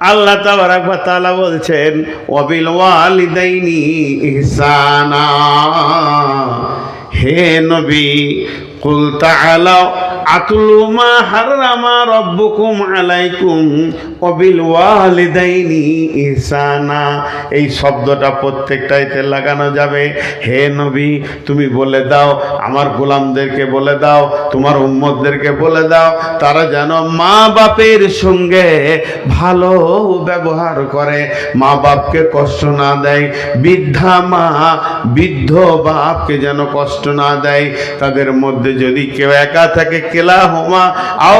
আল্লাহ তালা বলছেন অবিল ওয়ালিদাইনি ইহসানা। হে নবী, কুল তাআলা আতলু মা হারামা রব্বুকুম আলাইকুম ওয়াবিল ওয়ালিদাইনি ইহসানা। এই শব্দটা প্রত্যেকটাইতে লাগানো যাবে। হে নবী, তুমি বলে দাও, আমার গোলামদেরকে বলে দাও, তোমার উম্মতদেরকে বলে দাও, তারা যেন মা বাপের সঙ্গে ভালো ব্যবহার করে। মা বাপকে কষ্ট না দেয়, বৃদ্ধা মা, বৃদ্ধ বাপকে যেন কষ্ট না দেয়। তাদের মধ্যে যদি কেউ একা থাকে কেলা হোমা আও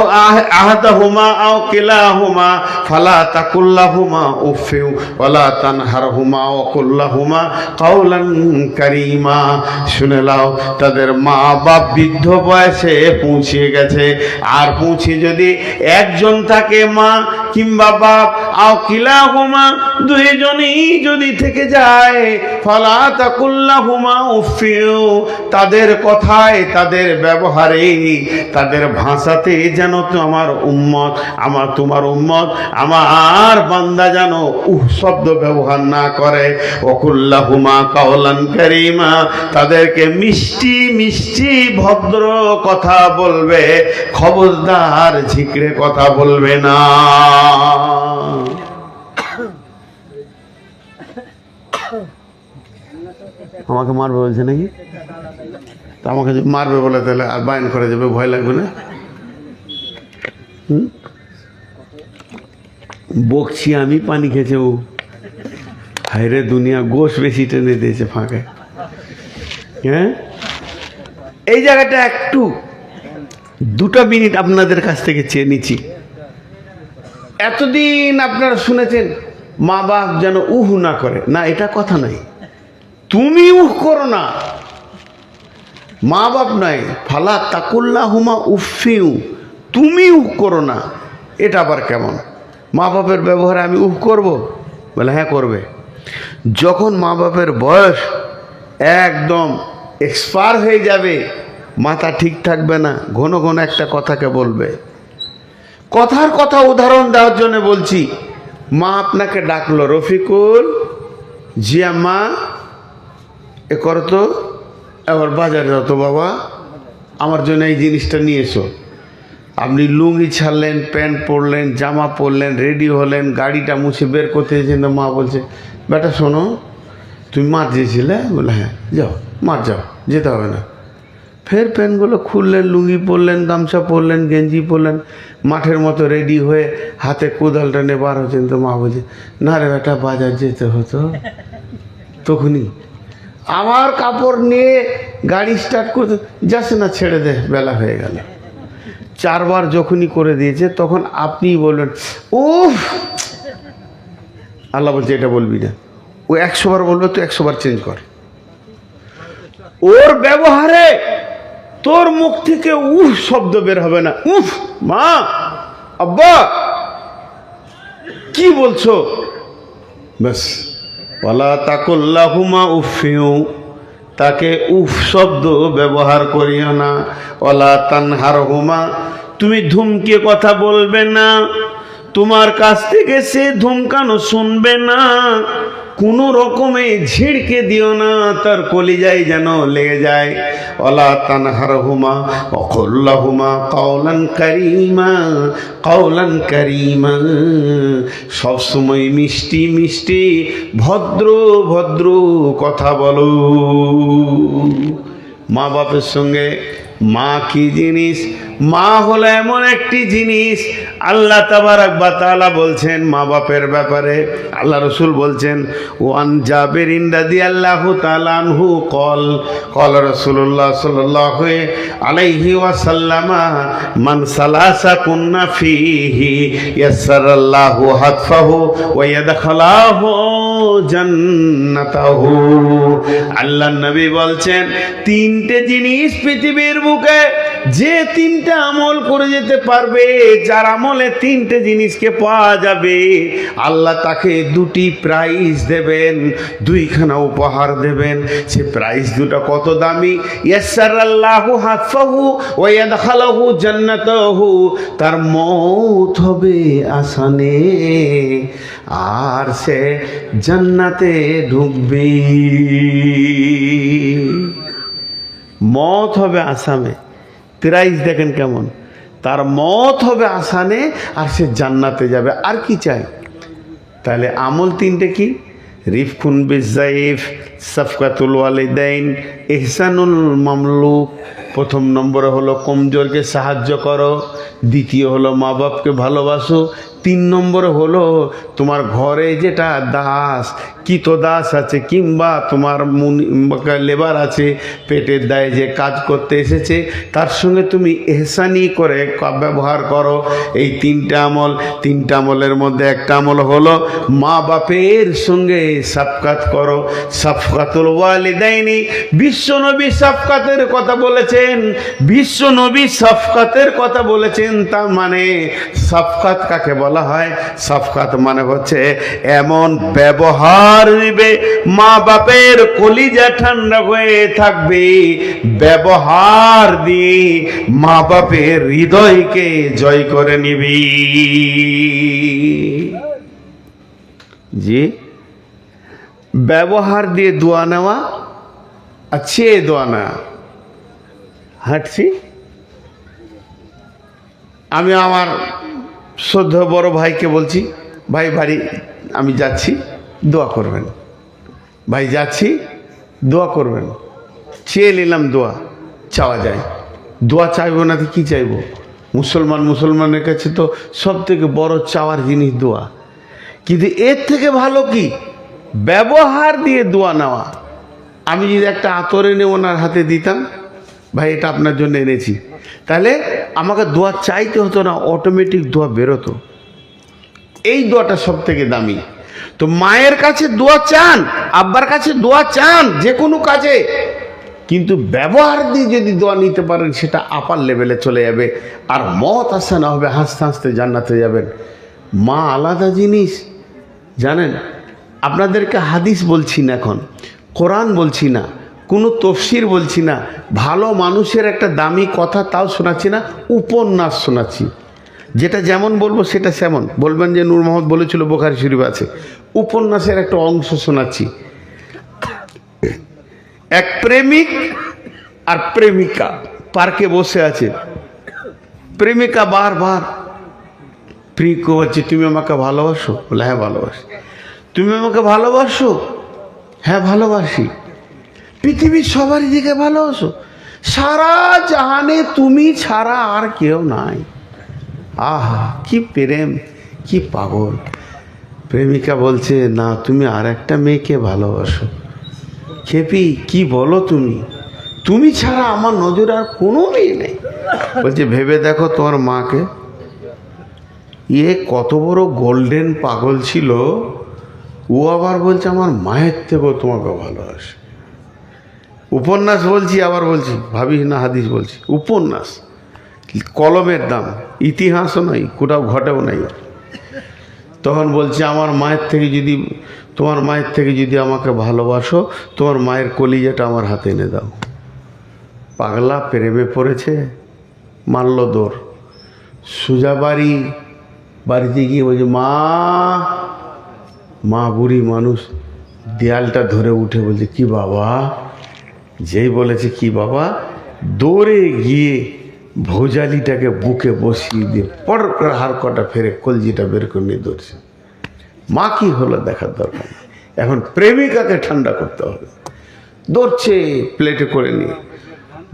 আহাতা হোমা আও কেলা হোমা ফালা তাকুল্লা হুমা উফিউ, ওয়ালা তানহার হুমা ও হুমা কাউলান কারিমা। শুনে লাও তাদের মা বাপ বৃদ্ধ বয়সে পৌঁছে গেছে। আর পৌঁছে যদি একজন থাকে মা কিংবা বাপ, আও কিলা হুমা দুইজনই যদি থেকে যায়, ফলা তাকুল্লা হুমা উফিউ। তাদের কথায়, তাদের ব্যবহারে তাদের ভাষাতে যেন তো আমার উম্মত, আমার তোমার উম্মত আমার বান্দা যেন উহ শব্দ ব্যবহার না করে। অকুল্লা হুমা কাওলান কারিমা, তাদেরকে মিষ্টি মিষ্টি ভদ্র কথা বলবে, খবরদার ঝিকড়ে কথা বলবে না। আমাকে মারবে বলছে নাকি? তা আমাকে মারবে বলে তাহলে আর বায়ন করে যাবে ভয় লাগবে না? হুম? বকছি আমি, পানি খেয়েছে ও। হাইরে দুনিয়া, গোশ বেশি টেনে দিয়েছে ফাঁকে। হ্যাঁ? এই জায়গাটা একটু, দুটো মিনিট আপনাদের কাছ থেকে চেয়ে নিচ্ছি। এতদিন আপনারা শুনেছেন, মা বাপ যেন উহ না করে। না, এটা কথা নাই। তুমি উহ করো না। মা বাপ নাই ফালা তাকুল্লা হুমা উফিউ তুমি উহ করো না। এটা আবার কেমন? মা বাপের ব্যবহারে আমি উহ করব? বলে হ্যাঁ করবে। যখন মা বাপের বয়স একদম এক্সপায়ার হয়ে যাবে, মাথা ঠিক থাকবে না, ঘন ঘন একটা কথাকে বলবে। কথার কথা উদাহরণ দেওয়ার জন্য বলছি, মা আপনাকে ডাকলো, রফিকুল, জিয়া মা, এ করো তো, এবার বাজারে যাও তো বাবা, আমার জন্য এই জিনিসটা নিয়ে এসো। আপনি লুঙ্গি ছাড়লেন, প্যান্ট পরলেন, জামা পরলেন, রেডি হলেন, গাড়িটা মুছে বের করতে গেছেন তো মা বলছে, বেটা, শোনো, তুমি মাঠ দিয়েছিলে বলে হ্যাঁ যাও, মাঠ যাও, যেতে হবে না। ফের প্যান্টগুলো খুললেন, লুঙ্গি পরলেন, গামছা পরলেন, গেঞ্জি পরলেন, মাঠের মতো রেডি হয়ে হাতে কোদালটা নিয়ে বার হচ্ছেন তো মা বলছে, না রে বেটা, বাজার যেতে হতো। তখনই আমার কাপড় নিয়ে গাড়ি স্টার্ট করতে যাস না, ছেড়ে দে, বেলা হয়ে গেল। চারবার যখনই করে দিয়েছে, তখন আপনিই বললেন উফ! আল্লাহ বলছে, এটা বলবি না। ও একশো বার বলবে তো একশো বার চেঞ্জ কর। ওর ব্যবহারে তোর মুখ থেকে উফ শব্দ বের হবে না। উফ, মা, আব্বা, কি বলছো? ব্যাস, ওয়ালা তাকুল্লাহুমা উফিউ। তাকে উফ শব্দ ব্যবহার করিও না। অলা তানহার হুমা তুমি ধুমকে কথা বলবে না। তোমার কাছ থেকে সে ধুমকানো শুনবে না। কোনো রকমে ঝিড়কে দিও না, তার কলিজায় যেন লেগে যায়। ওলা তানহার হুমা অখল্লা হুমা কাউলান কারিমা। কাউলান কারিমা সবসময় মিষ্টি মিষ্টি, ভদ্র ভদ্র কথা বলো। মা বাপের সঙ্গে মা কি জিনিস? মা হলো এমন একটি জিনিস। আল্লাহ তাবারাক বা তাআলা বলছেন, মা বাপের ব্যাপারে। আল্লাহ রসুল বলছেন, ওয়ান জাবের ইন্দাদি আল্লাহ তালানহু কল। কল রসুল্লাহ সাল্লাহ আলাইহি ওয়াসাল্লামা মান সালাসা কুন্না ফিহি ইয়াসারাল্লাহু হাতফাহু ওয়া ইয়াদখালাহু। জান্নাতাহু। আল্লাহ নবী বলছেন তিনটে জিনিস পৃথিবীর বুকে যে তিনটা আমল করে যেতে পারবে, যার আমলে তিনটে জিনিসকে পাওয়া যাবে। আল্লাহ তাকে দুটি প্রাইজ দেবেন, দুইখানা উপহার দেবেন। সে প্রাইজ দুটো কত দামি? ইয়াসার তার মৌত হবে আসানে। আর সে জান্নাতে ঢুকবে মত হবে আসামে। প্রাইজ দেখেন কেমন। তার মত হবে আসানে আর সে জান্নাতে যাবে। আর কি চাই? তাহলে আমল তিনটে কি? রিফকুন বিজাইফ, সফকাতুল ওয়ালিদাইন এহসানুল মামলুক। প্রথম নম্বরে হলো কমজোরকে সাহায্য করো। দ্বিতীয় হলো মা বাপকে ভালোবাসো। তিন নম্বরে হলো তোমার ঘরে যেটা দাস কিত দাস আছে, কিংবা তোমার মুনি লেবার আছে, পেটের দায়ে যে কাজ করতে এসেছে, তার সঙ্গে তুমি এহসানি করে ব্যবহার করো। এই তিনটা আমল, তিনটা আমলের মধ্যে একটা আমল হলো, মা বাপের সঙ্গে সাফকাত করো। সাফকাতুল ওয়ালিদাইনি, বিশ্বনবী সাফকাতের কথা বলেছেন। বিশ্বনবী সাফকাতের কথা বলেছেন, তার মানে সাফকাত কাকে বলা হয়? সাফকাত মানে হচ্ছে এমন ব্যবহার নিবে মা বাপের কলিজা ঠান্ডা হয়ে থাকবে। ব্যবহার দিয়ে মা বাপের হৃদয়কে জয় করে নিবি। জি? ব্যবহার দিয়ে দোয়া নেওয়া চেয়ে দোয়া নেওয়া। হাঁটছি। আমি আমার শ্রদ্ধ বড় ভাইকে বলছি, ভাই, বাড়ি, আমি যাচ্ছি। দোয়া করবেন। ভাই, যাচ্ছি, দোয়া করবেন। চেয়ে নিলাম দোয়া, চাওয়া যায়। দোয়া চাইব না কী চাইব? মুসলমান মুসলমানের কাছে তো সব থেকে বড় চাওয়ার জিনিস দোয়া। কিন্তু এর থেকে ভালো কি? ব্যবহার দিয়ে দোয়া নেওয়া। আমি যদি একটা আতর এনে ওনার হাতে দিতাম, ভাই, এটা আপনার জন্য এনেছি। তাহলে আমাকে দোয়া চাইতে হতো না অটোমেটিক দোয়া বেরোতো। এই দোয়াটা সব থেকে দামি। তো মায়ের কাছে দোয়া চান, আব্বার কাছে দোয়া চান, যে কোনো কাজে। কিন্তু ব্যবহার দিয়ে যদি দোয়া নিতে পারেন, সেটা আপার লেভেলে চলে যাবে। আর মত আসা না হবে, হাসতে হাসতে জান্নাতে যাবেন। মা আলাদা জিনিস, জানেন? আপনাদেরকে হাদিস বলছি না এখন, কোরআন বলছি না, কোনো তফসির বলছি না, ভালো মানুষের একটা দামি কথা তাও শোনাচ্ছি না, উপন্যাস শোনাচ্ছি। যেটা যেমন বলব সেটা সেমন। বলবেন যে নূর মোহাম্মদ বলেছিল, বোখারি শরীফ আছে। উপন্যাসের একটা অংশ শোনাচ্ছি। এক প্রেমিক আর প্রেমিকা পার্কে বসে আছে। প্রেমিকা বারবার প্রিয়কে বলছে, তুমি আমাকে ভালোবাসো? বলে হ্যাঁ ভালোবাসি। তুমি আমাকে ভালোবাসো? হ্যাঁ ভালোবাসি। পৃথিবীর সবারই দিকে ভালোবাসো? সারা জাহানে তুমি ছাড়া আর কেউ নাই। আহা, কি প্রেম, কি পাগল। প্রেমিকা বলছে, না, তুমি আর একটা মেয়েকে ভালোবাসো। খেপি, কি বলো তুমি? তুমি ছাড়া আমার নজর আর কোনো মেয়ে নেই। বলছে, ভেবে দেখো তোমার মাকে। ইয়ে কত বড় গোল্ডেন পাগল ছিল। ও আবার বলছে, আমার মায়ের থেকেও তোমাকে ভালোবাসে। উপন্যাস বলছি, আবার বলছি ভাবিস না, হাদিস বলছি। উপন্যাস, কলমের দাম, ইতিহাসও নাই, কোথাও ঘটেও নাই। তখন বলছে, আমার মায়ের থেকে যদি, তোমার মায়ের থেকে যদি আমাকে ভালোবাসো, তোমার মায়ের কলিজাটা আমার হাতে এনে দাও। পাগলা প্রেমে পড়েছে, মারল দোর। সুজা বাড়ি, বাড়িতে গিয়ে বলছে, মা মা বুড়ি মানুষ। দেয়ালটা ধরে উঠে বলছে, কি বাবা? যেই বলেছে, কি বাবা? দৌড়ে গিয়ে ভোজালিটাকে বুকে বসিয়ে দিয়ে পর করে হাড় কটা ফেরে কলজিটা বের করে নিয়ে ধরছে। মা কি হলো দেখার দরকার এখন প্রেমিকাকে ঠান্ডা করতে হবে। দৌড়ছে প্লেটে করে নিয়ে।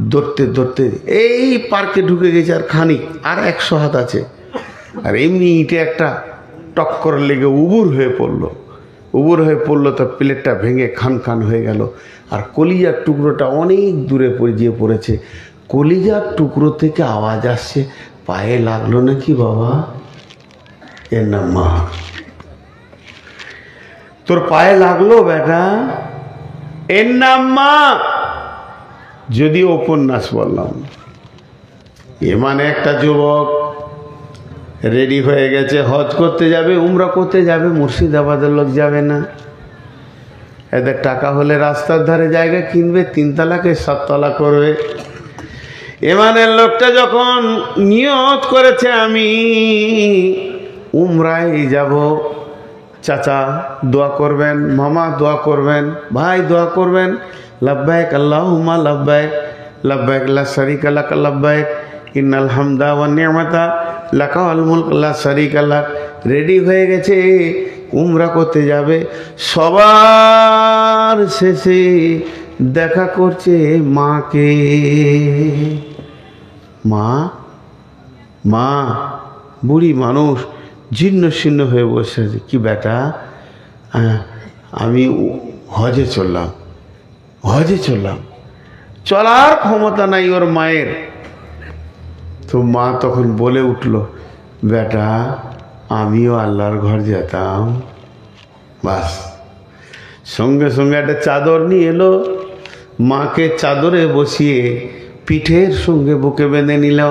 দৌড়তে দৌড়তে এই পার্কে ঢুকে গেছে আর খানিক, আর একশো হাত আছে। আর এমনি ইটে একটা টক্কর লেগে উবুর হয়ে পড়ল। উবুর হয়ে পড়ল, তো প্লেটটা ভেঙে খান খান হয়ে গেল। আর কলিয়ার টুকরোটা অনেক দূরে গিয়ে পড়েছে। কলিজার টুকরো থেকে আওয়াজ আসছে, পায়ে লাগল নাকি বাবা? এর নাম মা। তোর পায়ে লাগল বেটা? এর নাম মা। যদি উপন্যাস বললাম। এ মানে একটা যুবক রেডি হয়ে গেছে, হজ করতে যাবে, উমরা করতে যাবে, মুর্শিদাবাদের লোক যাবে না। এদের টাকা হলে রাস্তার ধারে জায়গা কিনবে, তিনতলাকে সাততলা করবে। এমানের লোকটা যখন নিয়ত করেছে, আমি উমরায় যাব। চাচা, দোয়া করবেন, মামা দোয়া করবেন, ভাই দোয়া করবেন। লাব্বাইক আল্লাহুম্মা লাব্বাইক লাব্বাইক লা শারিকা লাক লাব্বাইক ইন্নাল হামদা ওয়ান নি'মাতা লাকা ওয়াল মুলক লা শারিকা লাক। রেডি হয়ে গেছে, উমরা করতে যাবে। সবার শেষে দেখা করছে মাকে। মা? মা? বুড়ি মানুষ জীর্ণ শীর্ণ হয়ে বসে আছে। কি বেটা আমি হজে চললাম। হজে চললাম। চলার ক্ষমতা নাই ওর মায়ের। তো মা তখন বলে উঠল বেটা আমিও আল্লাহর ঘর যেতাম। বাস। সঙ্গে সঙ্গে একটা চাদর নিয়ে এলো। মাকে চাদরে বসিয়ে পিঠের সঙ্গে বুকে বেঁধে নিল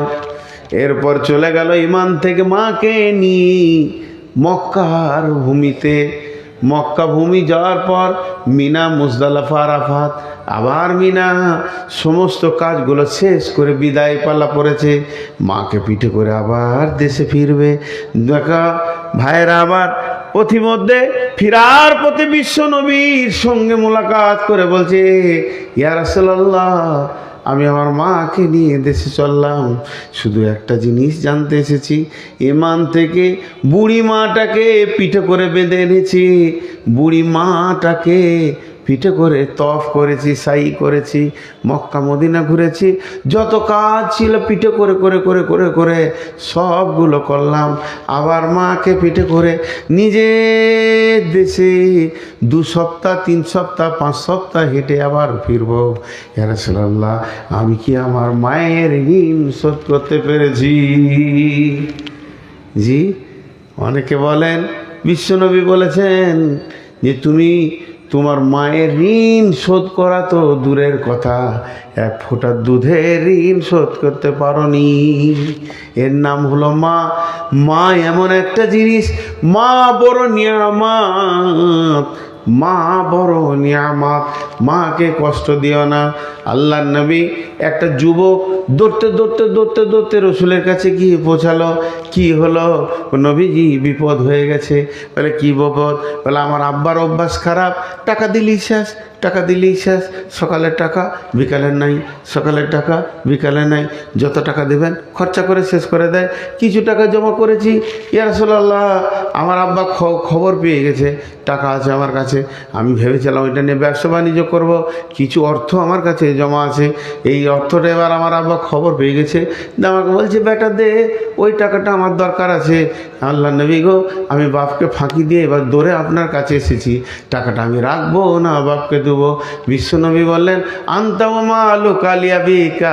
এরপর চলে গেল ইমান থেকে মাকে নিয়ে মক্কার ভূমিতে। মক্কা ভূমি যাওয়ার পর মিনা, মুজদালাফা, আরাফাত, আবার মিনা, সমস্ত কাজগুলো শেষ করে বিদায় পাল্লা পড়েছে। মাকে পিঠে করে আবার দেশে ফিরবে। দেখা, ভাইয়েরা, আবার পথিমধ্যে ফিরার পথে বিশ্ব নবীর সঙ্গে মোলাকাত করে বলছে, ইয়া রাসূলুল্লাহ, আমি আমার মাকে নিয়ে দেশে চললাম। শুধু একটা জিনিস জানতে এসেছি এমান থেকে বুড়ি মাটাকে পিঠে করে বেঁধে এনেছি। বুড়ি মাটাকে পিঠে করে তফ করেছি, সাই করেছি, মক্কা, মদিনা ঘুরেছি। যত কাজ ছিল পিঠে করে করে করে করে করে সবগুলো করলাম। আবার মাকে পিঠে করে নিজের দেশে দু সপ্তাহ, তিন সপ্তাহ, পাঁচ সপ্তাহ হেঁটে আবার ফিরবো। ইয়ারসাল্লাহ আমি কি আমার মায়ের ঋণ শোধ করতে পেরেছি? জি, অনেকে বলেন, বিশ্বনবী বলেছেন যে তুমি তোমার মায়ের ঋণ শোধ করা তো দূরের কথা। এক ফোঁটা দুধের ঋণ শোধ করতে পারি এর নাম হলো মা। মা এমন একটা জিনিস। মা বড় নিয়ামত। মা বড় নিয়ামত, মাকে কষ্ট দিও না। আল্লাহ নবী একটা যুবক দৌড়তে দৌড়তে দৌড়তে দৌড়তে রসুলের কাছে গিয়ে পৌঁছালো। কি হলো? নবীজি বিপদ হয়ে গেছে। বলে, কি বিপদ? বলে, আমার আব্বার অভ্যাস খারাপ, টাকা দিলি শেষ। টাকা দিলেই শেষ, সকালের টাকা, বিকালের নাই, সকালের টাকা বিকালে নাই, যত টাকা দেবেন খরচা করে শেষ করে দেয়। কিছু টাকা জমা করেছি ইয়ারসোল্লাহ আমার আব্বা খবর পেয়ে গেছে, টাকা আছে আমার কাছে। আমি ভেবেছিলাম এটা নিয়ে ব্যবসা বাণিজ্য করব, কিছু অর্থ আমার কাছে জমা আছে। এই অর্থটা এবার আমার আব্বা খবর পেয়ে গেছে। আমাকে বলছে, বেটা দে, ওই টাকাটা আমার দরকার আছে আল্লাহ নবী গো, আমি বাপকে ফাঁকি দিয়ে এবার দৌড়ে আপনার কাছে এসেছি। টাকাটা আমি রাখব না বাপকে দেবো। বিশ্বনবী বললেন আন্তাও মা আলু কালিয়া বিকা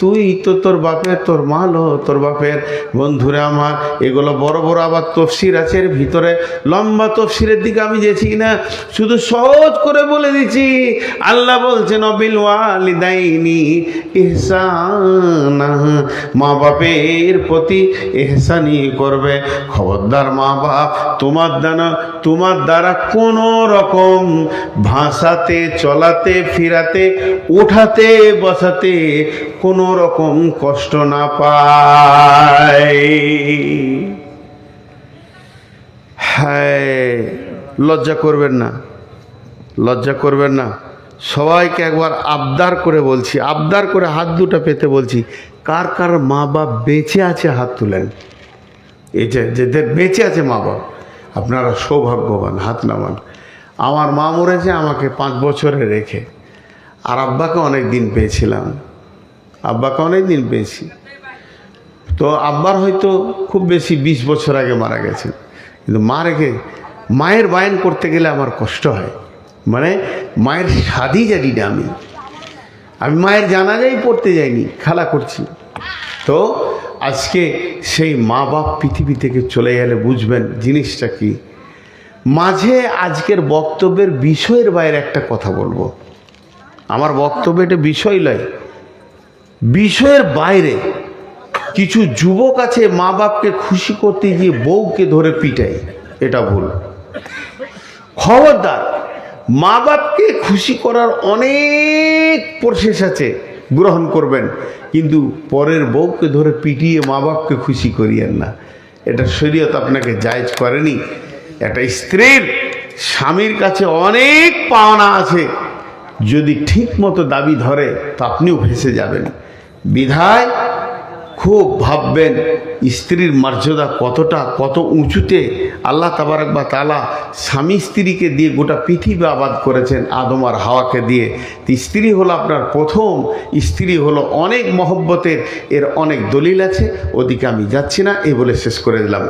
তুই তো তোর বাপের, তোর মালো তোর বাপের বন্ধুরা আমার। এগুলো বড় বড় আবার তফসির আছে, এর ভিতরে লম্বা তফসিরের দিকে আমি যেছি না শুধু সহজ করে বলে দিচ্ছি। আল্লাহ বলছেন, অবিল ওয়ালিদাইনি ইহসানা। মা বাপের প্রতি এহসানি করবে। খবরদার মা বাপ, তোমার দ্বারা তোমার দ্বারা কোনো রকম ভাষাতে, চলাতে, ফিরাতে, ওঠাতে, বসাতে কোনো রকম কষ্ট না পায়। হ্যাঁ লজ্জা করবেন না, লজ্জা করবেন না। সবাইকে একবার আবদার করে বলছি, আবদার করে হাত দুটো পেতে বলছি, কার কার মা বাপ বেঁচে আছে হাত তুলেন? এই যে যেদের বেঁচে আছে মা বাপ, আপনারা সৌভাগ্যবান, হাত নামান। আমার মা মরেছে, আমাকে পাঁচ বছরে রেখে। আর আব্বাকে অনেক দিন পেয়েছিলাম। আব্বাকে অনেক দিন পেয়েছি। তো আব্বার হয়তো খুব বেশি বিশ বছর আগে মারা গেছেন। কিন্তু মা রেখে মায়ের বায়ন করতে গেলে আমার কষ্ট হয়। মানে মায়ের স্বাদই জানি না আমি। আমি মায়ের জানাজাই পড়তে যাইনি, খেলা করছি। তো আজকে সেই মা বাপ পৃথিবী থেকে চলে গেলে বুঝবেন জিনিসটা কি। মাঝে আজকের বক্তব্যের বিষয়ের বাইরে একটা কথা বলব। আমার বক্তব্য এটা বিষয় নয় বিষয়ের বাইরে কিছু যুবক আছে মা বাপকে খুশি করতে গিয়ে বউকে ধরে পিটাই এটা ভুল। খবরদার মা বাপকে খুশি করার অনেক প্রসেস আছে, গ্রহণ করবেন। কিন্তু পরের বউকে ধরে পিটিয়ে মা বাপকে খুশি করিয়েন না। এটা শরীয়ত আপনাকে জায়জ করেনি। একটা স্ত্রীর স্বামীর কাছে অনেক পাওনা আছে। যদি ঠিক মতো দাবি ধরে, তা আপনিও ভেসে যাবেন। বিধায় খুব ভাববেন, স্ত্রীর মর্যাদা কতটা, কত উঁচুতে আল্লাহ তাবারক বা তালা স্বামী স্ত্রীকে দিয়ে গোটা পৃথিবী আবাদ করেছেন আদম আর হাওয়াকে দিয়ে। স্ত্রী হলো আপনার প্রথম, স্ত্রী হলো অনেক মহব্বতের, এর অনেক দলিল আছে, ওদিকে আমি যাচ্ছি না এই বলে শেষ করে দিলাম।